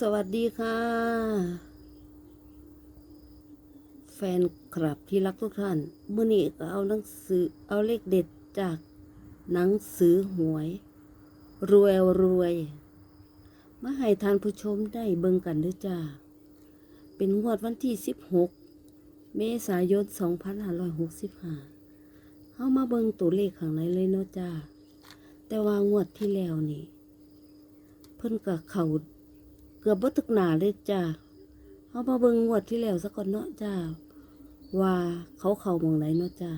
สวัสดีค่ะ แฟนคลับที่รักทุกท่านเมื่อนี้ก็เอาหนังสือเอาเลขเด็ดจากหนังสือหวย รวยรวย มาให้ท่านผู้ชมได้เบิ่งกันด้วยจ้า เป็นงวดวันที่ 16 เมษายน 2565เฮามาเบิ่งตัวเลขข้างในเลยเนาะจ้า แต่ว่างวดที่แล้วนี่ เพิ่นก็เขา เกือบบ่ตึกหนาเลยจ้าเฮามาเบิ่งงวดที่แล้วซะก่อนเนาะจ้าว่าเขาเข้ามองไหนเนาะจ้า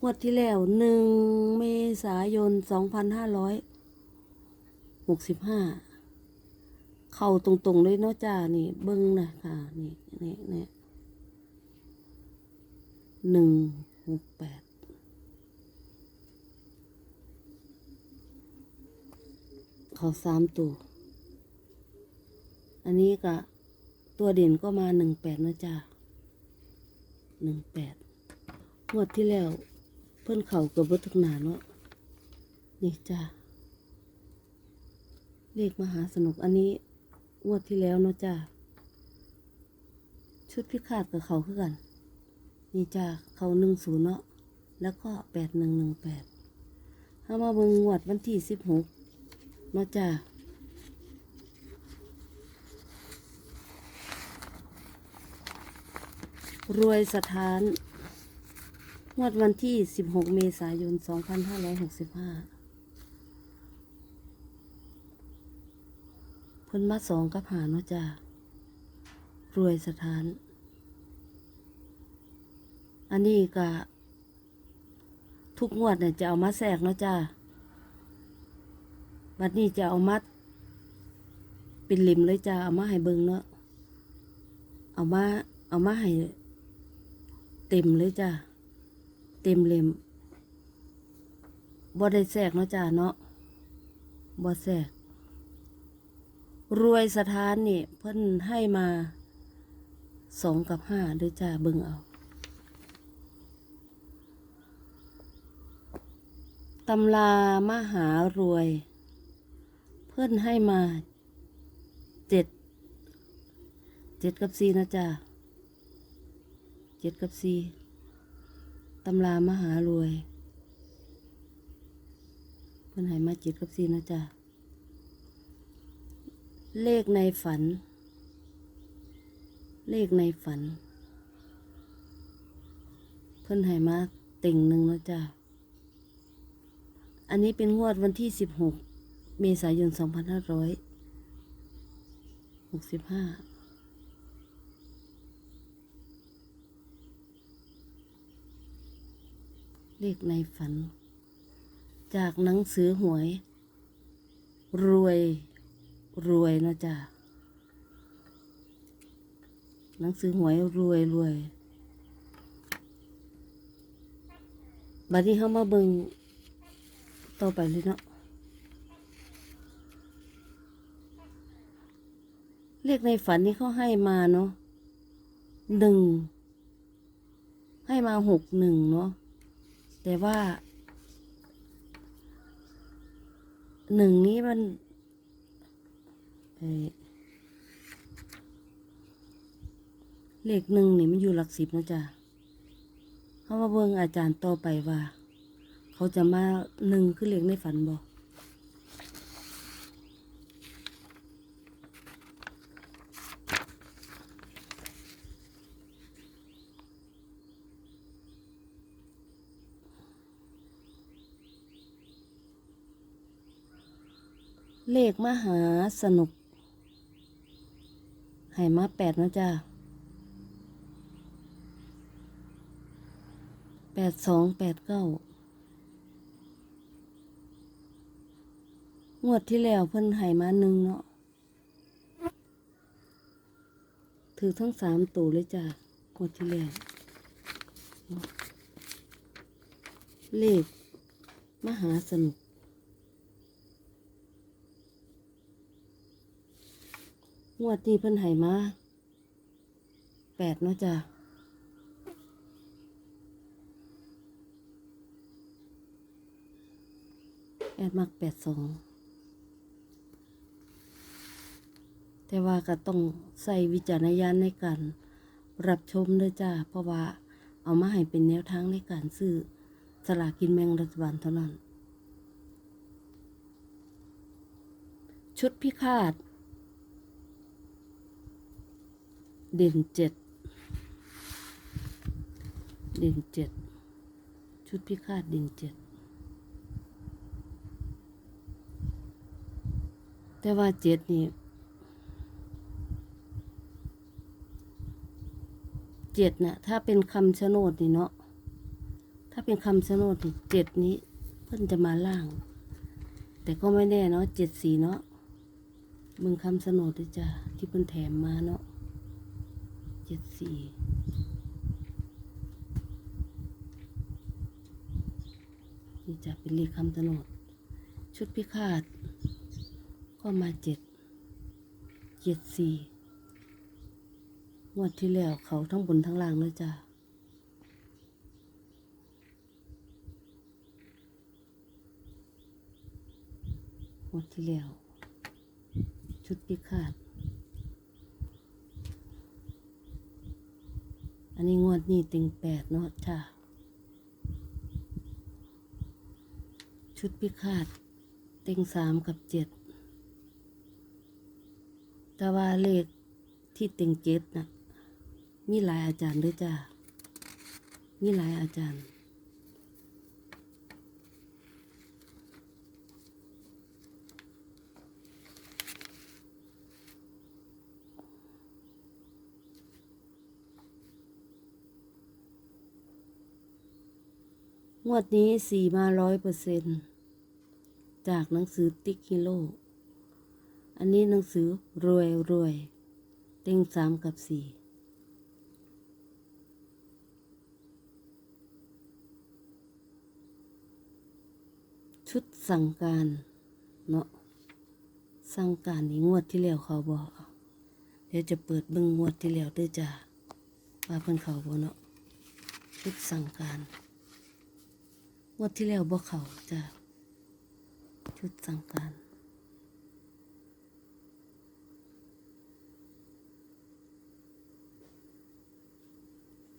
งวดที่แล้วหนึ่งเมษายนสองพันห้าร้อยหกสิบห้าเข้าตรงๆเลยเนาะจ้านี่เบิ่งนะค่ะ นี่นี่นี่หนึ่งหกแปดเขาสามตัว อันนี้ก็ตัวเด่นก็มาหนึ่งแปดนะจ้าหนึ่งแปดงวดที่แล้วเพื่อนเขาเกับวัตถุกนาเนาะนี่จ้าเลขมหาสนุกอันนี้งวดที่แล้วเนาะจ้าชุดพิฆาตกับเขาคือกัน นี่จ้าเขาหนึ่งศูนย์เนาะแล้วก็แปดหนึ่งหนึ่งแปดถ้ามาเบิ่งงวดวันที่สิบหกมาะจ้า รวยสถาน งวดวันที่ 16 เมษายน 2565เพิ่นมาสองกับหาเนาะจ้ารวยสถาน อันนี้ก็ทุกงวดเนี่ยจะเอามาแทรกเนาะจ้าบัดนี้จะเอามัดเป็นลิมเลยจ้าเอามาให้เบิงเนาะเอามาเอามาให้ เต็มเลยจ้าเต็มเล่มบ่ได้แทรกเนาะจ้าเนาะบ่แทรกรวยสถานนี่เพิ่นให้มาสองกับห้าเด้วยจ้าเบิ่งเอาตำรามหารวย เพื่อนให้มาเจ็ดเจ็ดกับสี่นะจ๊ะ เจ็ดกับสี่ตำรามหารวยเพื่อนให้มาเจ็ดกับสี่นะจ๊ะ เลขในฝัน เลขในฝัน เพื่อนให้มาติ่งหนึ่งนะจ๊ะ อันนี้เป็นงวดวันที่16เมษายน2565 เลขในฝัน จากหนังสือหวย รวยรวยนะจ๊ะหนังสือหวยรวยรวยบัดนี้เขามาเบิงต่อไปเลยเนาะเลขในฝันนี่เขาให้มาเนาะหนึ่งให้มาหกหนึ่งเนาะ แต่ว่าหนึ่งนี้มันเเลขหนึ่งนี่มันอยู่หลักสิบนะจ๊ะเขาว่าเบิงอาจารย์ต่อไปว่า เขาจะมาหนึ่งคือเลขในฝันบอก เลขมหาสนุกให้มาแปดนะจ้าแปดสองแปดเก้างวดที่แล้วเพิ่นให้มาหนึ่งเนาะถือทั้งสามตัวเลยจ้ะงวดที่แล้วเลข มหาสนุก งวดนี้เพิ่นให้มาแปดเนาะจ้ะแอดมักแปดสองแต่ว่าก็ต้องใส่วิจารณญาณในการรับชมด้วยจ้า เพราะว่าเอามาให้เป็นแนวทางในการซื้อสลากกินแบ่งรัฐบาลเท่านั้น ชุดพิฆาต เด่นเจ็ด เด่นเจ็ด ชุดพิฆาตเด่นเจ็ด แต่ว่าเจ็ดนี่เจ็ดน่ะถ้าเป็นคำชะโนดนี่เนาะ ถ้าเป็นคำชะโนดนี่เจ็ดนี้เพิ่นจะมาล่าง แต่ก็ไม่แน่เนาะเจ็ดสีเนาะมึงคำชโนดด้วยจ้ะที่เพิ่นแถมมาเนาะ เจ็ดสี่นี่จะเป็นเลขคำชะโนดชุดพิฆาต ก็มาเจ็ดเจ็ดสี่งวดที่แล้วเขาทั้งบนทั้งล่างเลยจ้ะงวดที่แล้ว ชุดพิฆาต อันนี้งวดนี้ติงแปดเนาะจ้าชุดพิฆาตเต็งสามกับเจ็ดแต่ว่าเลขที่เต็งเจ็ดนะมีหลายอาจารย์ด้วยจ้ามีหลายอาจารย์ งวดนี้สี่มาร้อยเปอร์เซ็นจากหนังสือติ๊กฮิโร่อันนี้หนังสือรวยรวย เต็งสามกับสี่ชุดสั่งการเนาะสั่งการนี่งวดที่แล้วเขาบอกเดี๋ยวจะเปิดเบิ่งงวดที่แล้วด้วยจ้าว่าเพิ่นเขาบ่เนาะชุดสั่งการ งวดที่แล้วบ่เขาจ้าชุดสังการ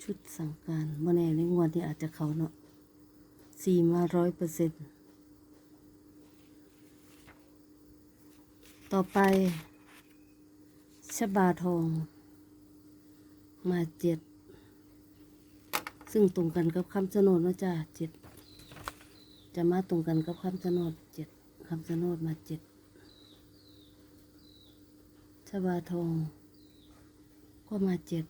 ชุดสังการเมื่อแน่ในงวดนี้อาจจะเขาเนาะสี่มาร้อยเปอร์เซ็นต์ต่อไปชบาทอง มาเจ็ด ซึ่งตรงกันกับคำชะโนดนะจ้าเจ็ด จะมาตรงกันกับคำชะโนดเจ็ดคำชะโนดมาเจ็ดชบาทองก็มาเจ็ด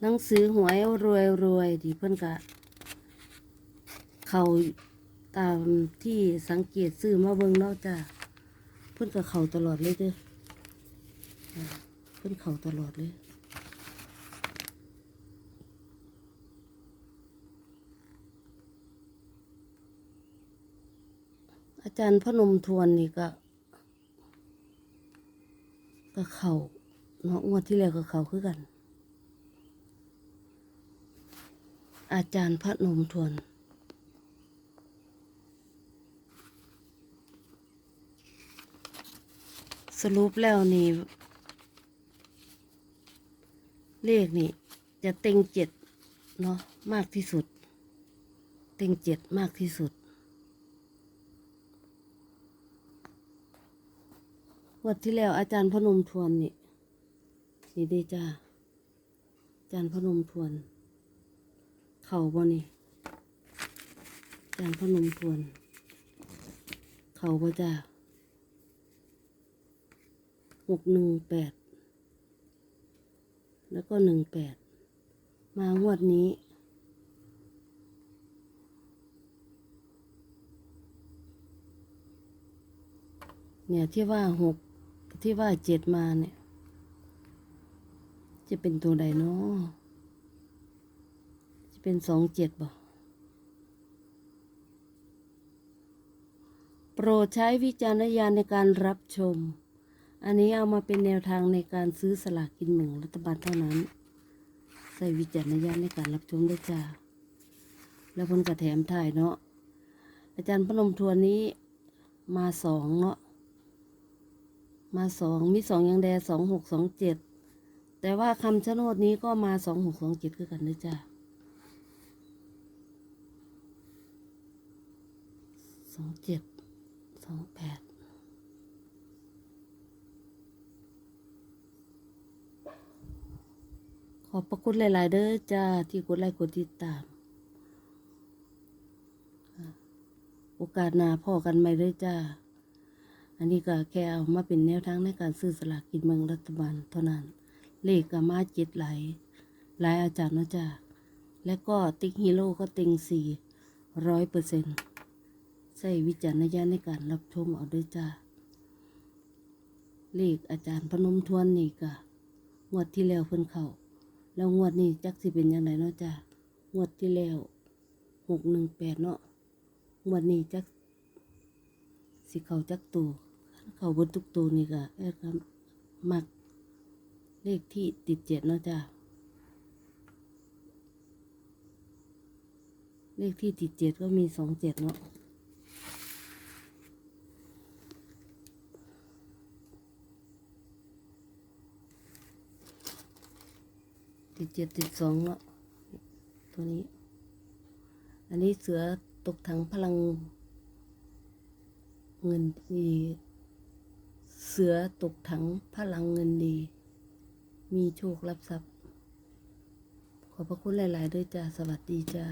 หนังสือหวยรวยรวยที่เพิ่อนกะ เขาตามที่สังเกตซื้อมาเบิ่งนาะจ้ะเพิ่นก็เขาตลอดเลยเด้อเพิ่นเขาตลอดเลยอาจารย์พนมทวนนี่ก็ ก็เขาเนาะงวดที่แล้วก็เขาคือกัน อาจารย์พระนมทวน สรุปแล้วนี่ เลขนี่ จะเต็งเจ็ดเนาะมากที่สุด เต็งเจ็ดมากที่สุดวันที่แล้วอาจารย์พนมทวนนี่นี่ด้จ้าอาจารย์พนมทวน เข่าบ่นี่อาจารย์พนมทวน เข่าบ่จ้า หกหนึ่งแปดแล้วก็หนึ่งแปดมางวดนี้ เนี่ยที่ว่าหกที่ว่าเจ็ดมาเนี่ย จะเป็นตัวใดเนาะจะเป็นสองเจ็ดบ่โปรดใช้วิจารณญาณในการรับชม อันนี้เอามาเป็นแนวทางในการซื้อสลากกินแบ่งรัฐบาลเท่านั้น ใส่วิจารณญาณในการรับชมด้วยจ้า แล้วพนก็แถมถ่ายเนาะ อาจารย์พนมทวนนี้มาสองเนาะ มาสองมีสองยังแดสองหกสองเจ็ด แต่ว่าคำชะโนดนี้ก็มาสองหกสองเจ็ดคือกันด้วยจ้าสองเจ็ดสองแปด ขอบพระคุณหลาย ๆ เด้อจ้าที่กดไลค์กดติดตาม โอกาสหน้าพ่อกันใหม่เลยจ้า อันนี้ก็แค่เอามาเป็นแนวทางในการซื้อสลากกินแบ่งรัฐบาลเท่านั้น เลขก็มาเจ็ดหลายหลายอาจารย์นะจ้า และก็ติ๊กฮีโร่ก็ติงสี่ร้อยเปอร์เซ็นต์ใส่วิจารณญาณในการรับชมเอาด้วยจ้า เลขอาจารย์พนมทวนนี่ก็งวดที่แล้วเพิ่นเข้า แล้วงวดนี้จักสิเป็นยังไงเนาะจ้างวดที่แล้วหกหนึ่งแปดเนาะงวดนี้จักสิเขาจักตูเขาบนทุกตูนี่ก็แอดครับมักเลขที่ติดเจ็ดเนาะจ้าเลขที่ติดเจ็ดก็มีสองเจ็ดเนาะ ติดเจ็ดติดสองเนาะตัวนี้ อันนี้เสือตกถังพลัง เงินดี เสือตกถังพลังเงินดี มีโชครับทรัพย์ ขอบพระคุณหลาย ๆ ด้วยจ้า สวัสดีจ้า